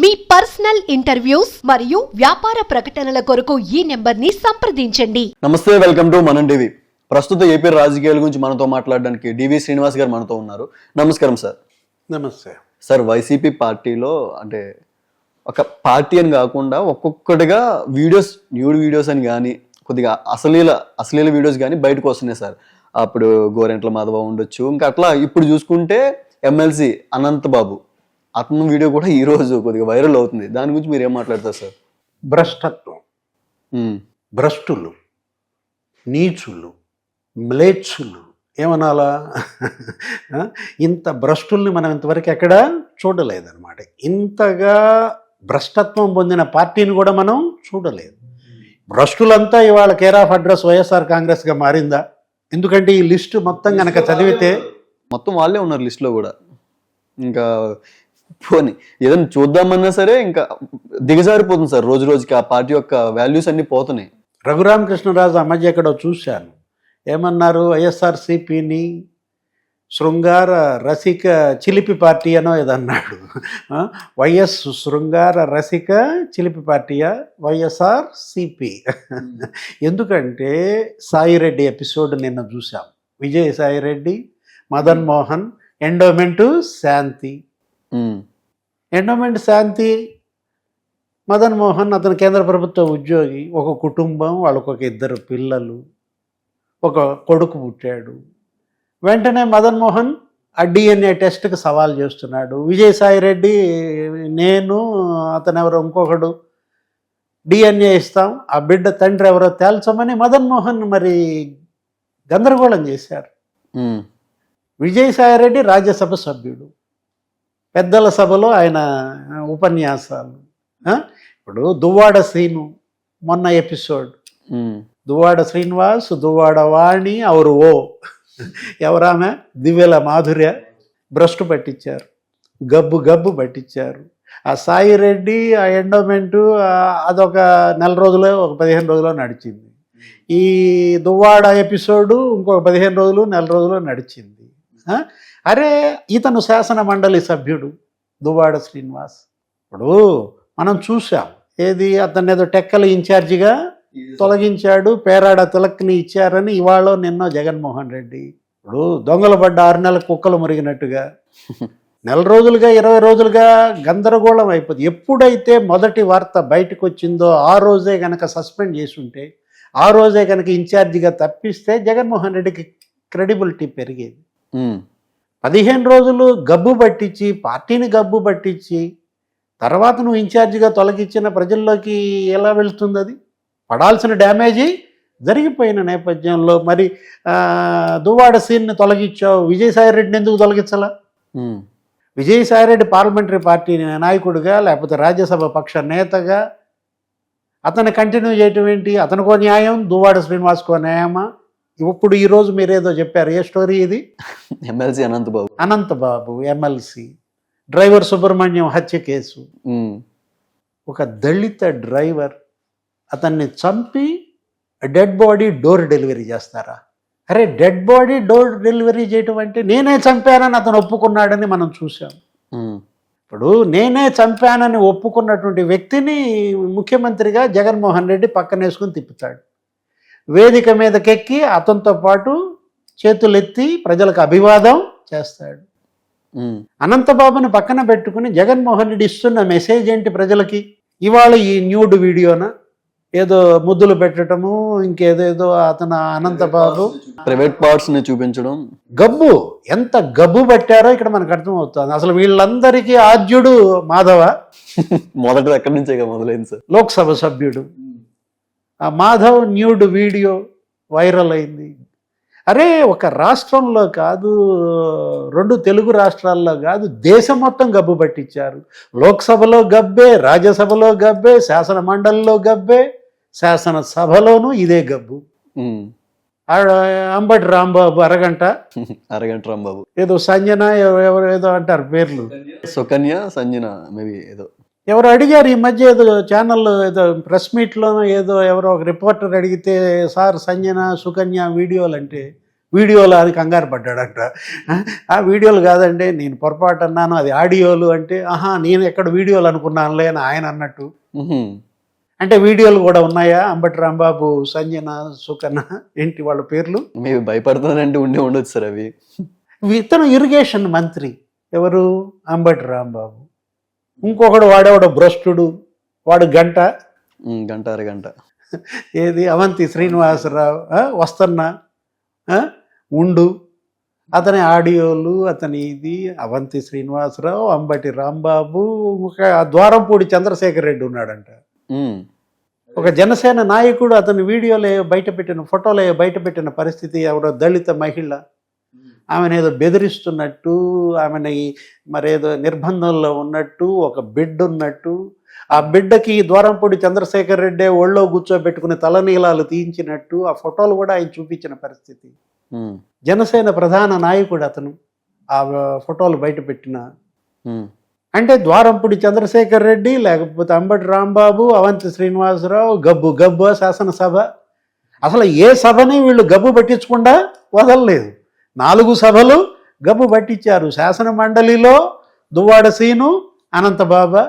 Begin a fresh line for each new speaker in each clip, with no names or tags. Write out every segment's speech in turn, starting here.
మీ personal interviews మరియు వ్యాపార ప్రకటనల కొరకు ఈ నెంబర్ని సంప్రదించండి.
నమస్తే వెల్కమ్ టు మనం టీవీ. ప్రస్తుత ఏపీ రాజకీయాల గురించి మనతో మాట్లాడడానికి డివి శ్రీనివాస్ గారు మనతో ఉన్నారు. నమస్కారం సార్.
నమస్తే.
సార్ వైసీపీ పార్టీలో అంటే ఒక పార్టీ అని కాకుండా ఒక్కొక్కటిగా వీడియోస్ న్యూడ్ వీడియోస్ అని కానీ కొద్దిగా అశ్లీల అశ్లీల వీడియోస్ కానీ బయటకు వస్తున్నాయి సార్. అప్పుడు గోరెంట్ల మాధవ ఉండొచ్చు. ఇంకా అట్లా ఇప్పుడు చూసుకుంటే ఎమ్మెల్సీ అనంత్ బాబు అతను వీడియో కూడా ఈ రోజు కొద్దిగా వైరల్ అవుతుంది. దాని గురించి మీరు ఏం మాట్లాడతారు సార్?
భ్రష్టత్వం. భ్రష్టులు నీచులు మ్లేచ్చులు ఏమనాలా? ఆ? ఇంత భ్రష్టుల్ని మనం ఇంతవరకు ఎక్కడ చూడలేదన్నమాట. ఇంతగా భ్రష్టత్వం పొందిన పార్టీని కూడా మనం చూడలేదు. భ్రష్టులంతా ఇవాళ కేర్ ఆఫ్ అడ్రస్ వైఎస్ఆర్ కాంగ్రెస్గా మారిందా? ఎందుకంటే ఈ లిస్టు మొత్తం కనుక చదివితే
మొత్తం వాళ్ళే ఉన్నారు లిస్ట్లో కూడా. ఇంకా పోనీ. ఏదైనా చూద్దామన్నా సరే ఇంకా దిగజారిపోతుంది సార్. రోజు రోజుకి ఆ పార్టీ యొక్క వాల్యూస్ అన్నీ పోతున్నాయి.
రఘురామకృష్ణరాజు ఆ మధ్య ఎక్కడో చూశాను. ఏమన్నారు? వైఎస్ఆర్సిపిని శృంగార రసిక చిలిపి పార్టీ అనో ఏదన్నాడు. వైఎస్ శృంగార రసిక చిలిపి పార్టీయా వైఎస్ఆర్ సిపి ఎందుకంటే సాయిరెడ్డి ఎపిసోడ్ నిన్న చూసాం విజయ్ సాయిరెడ్డి మదన్ మోహన్ ఎండోమెంటు శాంతి. ఎండోమెంట్ శాంతి మదన్ మోహన్ అతను కేంద్ర ప్రభుత్వ ఉద్యోగి ఒక కుటుంబం వాళ్ళకు ఒక ఇద్దరు పిల్లలు ఒక కొడుకు పుట్టాడు. వెంటనే మదన్ మోహన్ ఆ డిఎన్ఏ టెస్ట్కి సవాల్ చేస్తున్నాడు. విజయసాయి రెడ్డి నేను అతను ఎవరో ఇంకొకడు డిఎన్ఏ ఇస్తాం ఆ బిడ్డ తండ్రి ఎవరో తేల్చమని మదన్ మోహన్ మరి గందరగోళం చేశారు. విజయసాయి రెడ్డి రాజ్యసభ సభ్యుడు. పెద్దల సభలో ఆయన ఉపన్యాసాలు? ఇప్పుడు దువ్వాడ శ్రీను మొన్న ఎపిసోడ్. దువ్వాడ శ్రీనివాస్ దువ్వాడ వాణి అవరు ఓ. ఎవరామె దివ్యల మాధుర్య. భ్రష్టు పట్టించారు. గబ్బు గబ్బు పట్టించారు. ఆ సాయి రెడ్డి ఆ ఎండోమెంటు అదొక నెల రోజులు ఒక పదిహేను రోజులు నడిచింది. ఈ దువ్వాడ ఎపిసోడు ఇంకొక పదిహేను రోజులు నెల రోజులు నడిచింది? అరే ఇతను శాసన మండలి సభ్యుడు దువ్వాడ శ్రీనివాస్. ఇప్పుడు మనం చూసాం ఏది అతన్ని ఏదో టెక్కల ఇన్ఛార్జిగా తొలగించాడు పేరాడ తిలక్ని ఇచ్చారని ఇవాళ నిన్న జగన్మోహన్ రెడ్డి. ఇప్పుడు దొంగలు పడ్డ ఆరు నెలల కుక్కలు మురిగినట్టుగా నెల రోజులుగా ఇరవై రోజులుగా గందరగోళం అయిపోతుంది ఎప్పుడైతే మొదటి వార్త బయటకు వచ్చిందో ఆ రోజే కనుక సస్పెండ్ చేసి ఉంటే ఆ రోజే కనుక ఇన్ఛార్జిగా తప్పిస్తే జగన్మోహన్ రెడ్డికి క్రెడిబిలిటీ పెరిగేది. పదిహేను రోజులు గబ్బు పట్టించి పార్టీని గబ్బు పట్టించి తర్వాత నువ్వు ఇన్ఛార్జిగా తొలగించిన ప్రజల్లోకి ఎలా వెళ్తుంది అది? పడాల్సిన డ్యామేజీ జరిగిపోయిన నేపథ్యంలో మరి దువ్వాడ సీన్ని తొలగించావు విజయసాయి రెడ్డిని ఎందుకు తొలగించాలా?
ఉమ్,
విజయసాయి రెడ్డి పార్లమెంటరీ పార్టీ నాయకుడిగా లేకపోతే రాజ్యసభ పక్ష నేతగా అతను కంటిన్యూ చేయటం ఏంటి? అతనికో న్యాయం దువ్వాడ శ్రీనివాస్కో న్యాయమా? ఇప్పుడు ఈరోజు మీరేదో చెప్పారు. ఏ స్టోరీ ఇది?
MLC Anant Babu
Anantababu MLC driver Subrahmanyam హత్య కేసు. ఒక దళిత డ్రైవర్ అతన్ని చంపి డెడ్ బాడీ డోర్ డెలివరీ చేస్తారా? అరే డెడ్ బాడీ డోర్ డెలివరీ చేయటం అంటే నేనే చంపానని అతను ఒప్పుకున్నాడని మనం చూసాం ఇప్పుడు నేనే చంపానని ఒప్పుకున్నటువంటి వ్యక్తిని ముఖ్యమంత్రిగా జగన్మోహన్ రెడ్డి పక్కన వేసుకుని తిప్పుతాడు. వేదిక మీదకెక్కి అతనితో పాటు చేతులెత్తి ప్రజలకు అభివాదం చేస్తాడు. అనంతబాబుని పక్కన పెట్టుకుని జగన్మోహన్ రెడ్డి ఇస్తున్న మెసేజ్ ఏంటి ప్రజలకి? ఇవాళ ఈ న్యూడ్ వీడియోన? ఏదో ముద్దులు పెట్టడము ఇంకేదేదో అతను అనంతబాబు.
ప్రైవేట్ పార్ట్స్ని చూపించడం.
గబ్బు ఎంత గబ్బు పట్టారో ఇక్కడ మనకు అర్థమవుతుంది. అసలు వీళ్ళందరికీ ఆద్యుడు మాధవ.
మొదట ఎక్కడి నుంచే మొదలైంది సార్?
లోక్సభ సభ్యుడు. ఆ మాధవ్ న్యూడ్ వీడియో వైరల్ అయింది. అరే ఒక రాష్ట్రంలో కాదు రెండు తెలుగు రాష్ట్రాల్లో కాదు దేశం మొత్తం గబ్బు పట్టించారు. లోక్సభలో గబ్బే రాజ్యసభలో గబ్బే శాసన మండలిలో గబ్బే శాసనసభలోనూ ఇదే గబ్బు. అంబటి రాంబాబు అరగంట.
అరగంట రాంబాబు.
ఏదో సంజన ఎవ- ఎవరు ఏదో అంటారు పేర్లు.
సుకన్య సంజన మేబీ ఏదో.
ఎవరు అడిగారు ఈ మధ్య ఏదో ఛానల్ ఏదో ప్రెస్ మీట్లోనో ఏదో ఎవరో ఒక రిపోర్టర్ అడిగితే సార్ సంజన సుకన్య వీడియోలు అంటే వీడియోలు అది కంగారు పడ్డాడంట. ఆ వీడియోలు కాదండి నేను పొరపాటు అన్నాను అది ఆడియోలు అంటే ఆహా నేను ఎక్కడ వీడియోలు అనుకున్నానులే అని ఆయన అన్నట్టు. అంటే వీడియోలు కూడా ఉన్నాయా? అంబటి రాంబాబు సంజన సుకన్న ఏంటి వాళ్ళ పేర్లు?
మీరు భయపడుతున్నారంటే ఉండే ఉండొచ్చు సార్ అవి.
ఇతను ఇరిగేషన్ మంత్రి. ఎవరు? అంబటి రాంబాబు. ఇంకొకడు వాడేవాడు భ్రష్టుడు వాడు గంట.
గంట అరగంట
ఏది? అవంతి శ్రీనివాసరావు వస్తన్నా ఉండు. అతని ఆడియోలు అతని ఇది అవంతి శ్రీనివాసరావు అంబటి రాంబాబు ఒక ద్వారంపూడి చంద్రశేఖర్ రెడ్డి ఉన్నాడంట. ఒక జనసేన నాయకుడు అతని వీడియోలో బయట పెట్టిన ఫోటోలో బయట పెట్టిన పరిస్థితి ఎవరో దళిత మహిళ. ఆమెను ఏదో బెదిరిస్తున్నట్టు ఆమెని మరేదో నిర్బంధంలో ఉన్నట్టు ఒక బిడ్డ ఉన్నట్టు ఆ బిడ్డకి ద్వారంపూడి చంద్రశేఖర్ రెడ్డి ఒళ్ళో కూర్చోబెట్టుకుని తలనీలాలు తీయించినట్టు ఆ ఫోటోలు కూడా ఆయన చూపించిన పరిస్థితి. జనసేన ప్రధాన నాయకుడు అతను ఆ ఫోటోలు బయట పెట్టిన. అంటే ద్వారంపూడి చంద్రశేఖర్ రెడ్డి లేకపోతే అంబటి రాంబాబు అవంతి శ్రీనివాసరావు గబ్బు గబ్బు శాసనసభ. అసలు ఏ సభని వీళ్ళు గబ్బు పట్టించకుండా వదలలేదు. నాలుగు సభలు గబ్బు పట్టించారు. శాసన మండలిలో దువ్వాడ సీను అనంతబాబా.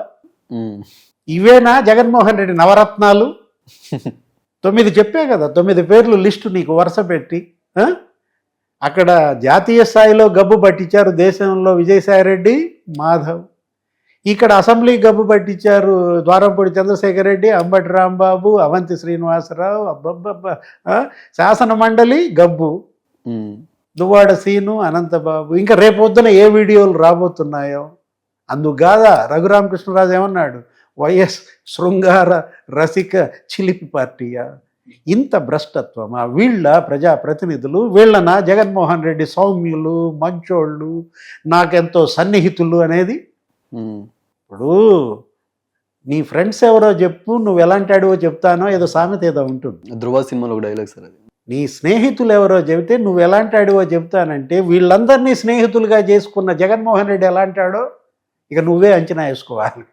ఇవేనా? జగన్మోహన్ రెడ్డి నవరత్నాలు? తొమ్మిది చెప్పే కదా తొమ్మిది పేర్లు లిస్టు నీకు వరుస పెట్టి? అక్కడ జాతీయ స్థాయిలో గబ్బు పట్టించారు దేశంలో విజయసాయిరెడ్డి మాధవ్. ఇక్కడ అసెంబ్లీ గబ్బు పట్టించారు ద్వారంపూడి చంద్రశేఖర్ రెడ్డి అంబటి రాంబాబు అవంతి శ్రీనివాసరావు అబ్బబ్బబ్బ? శాసన మండలి గబ్బు. దువ్వాడ సీను అనంతబాబు ఇంకా రేపొద్దున ఏ వీడియోలు రాబోతున్నాయో? అందుగాదా రఘురామకృష్ణరాజు ఏమన్నాడు? వైఎస్ శృంగార రసిక చిలిపి పార్టీయా? ఇంత భ్రష్టత్వమా వీళ్ళ ప్రజాప్రతినిధులు వీళ్ళన జగన్మోహన్ రెడ్డి సౌమ్యులు మంచోళ్ళు నాకెంతో సన్నిహితులు అనేది. ఇప్పుడు నీ ఫ్రెండ్స్ ఎవరో చెప్పు నువ్వు ఎలాంటి అడివో చెప్తానో ఏదో సామెత ఏదో ఉంటుంది.
ధృవ సినిమాలో డైలాగ్ సార్ అది.
నీ స్నేహితులు ఎవరో చెబితే నువ్వు ఎలాంటి ఆడివో చెప్తానంటే వీళ్ళందరినీ స్నేహితులుగా చేసుకున్న జగన్మోహన్ రెడ్డి ఎలాంటాడో ఇక నువ్వే అంచనా వేసుకోవాలి?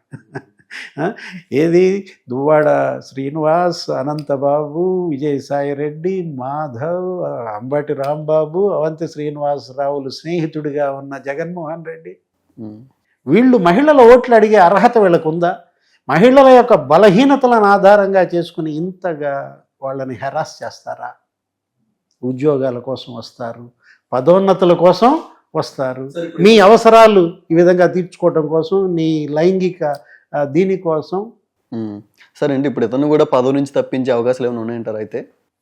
ఏది? దువ్వాడ శ్రీనివాస్ అనంతబాబు విజయసాయి రెడ్డి మాధవ్ అంబటి రాంబాబు అవంతి శ్రీనివాసరావులు స్నేహితుడిగా ఉన్న జగన్మోహన్ రెడ్డి. వీళ్ళు మహిళల ఓట్లు అడిగే అర్హత వీళ్ళకు ఉందా మహిళల యొక్క బలహీనతలను ఆధారంగా చేసుకుని ఇంతగా వాళ్ళని హెరాస్ చేస్తారా? ఉద్యోగాల కోసం వస్తారు పదోన్నతుల కోసం వస్తారు. నీ అవసరాలు ఈ విధంగా తీర్చుకోవడం కోసం నీ లైంగిక దీనికోసం.
సరే అండి ఇప్పుడు ఇతను కూడా పదవి నుంచి తప్పించే అవకాశాలు ఏమైనా ఉన్నాయంటారు అయితే?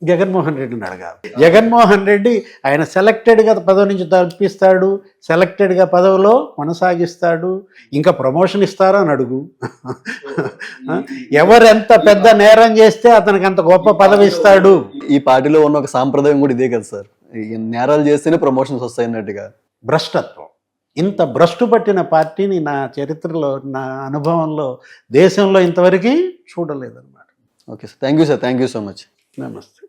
జగన్మోహన్ రెడ్డిని అడగాలి. జగన్మోహన్ రెడ్డి ఆయన సెలెక్టెడ్గా పదవి నుంచి తప్పిస్తాడు సెలెక్టెడ్గా పదవిలో కొనసాగిస్తాడు ఇంకా ప్రమోషన్ ఇస్తారా అని అడుగు. ఎవరెంత పెద్ద నేరం చేస్తే అతనికి అంత గొప్ప పదవి ఇస్తాడు.
ఈ పార్టీలో ఉన్న ఒక సాంప్రదాయం కూడా ఇదే కదా సార్. నేరాలు చేస్తేనే ప్రమోషన్స్ వస్తాయి అన్నట్టుగా
భ్రష్టత్వం. ఇంత భ్రష్టు పట్టిన పార్టీని నా చరిత్రలో నా అనుభవంలో దేశంలో ఇంతవరకు చూడలేదన్నమాట.
Okay sir. Thank you sir. Thank you so much.
నమస్తే.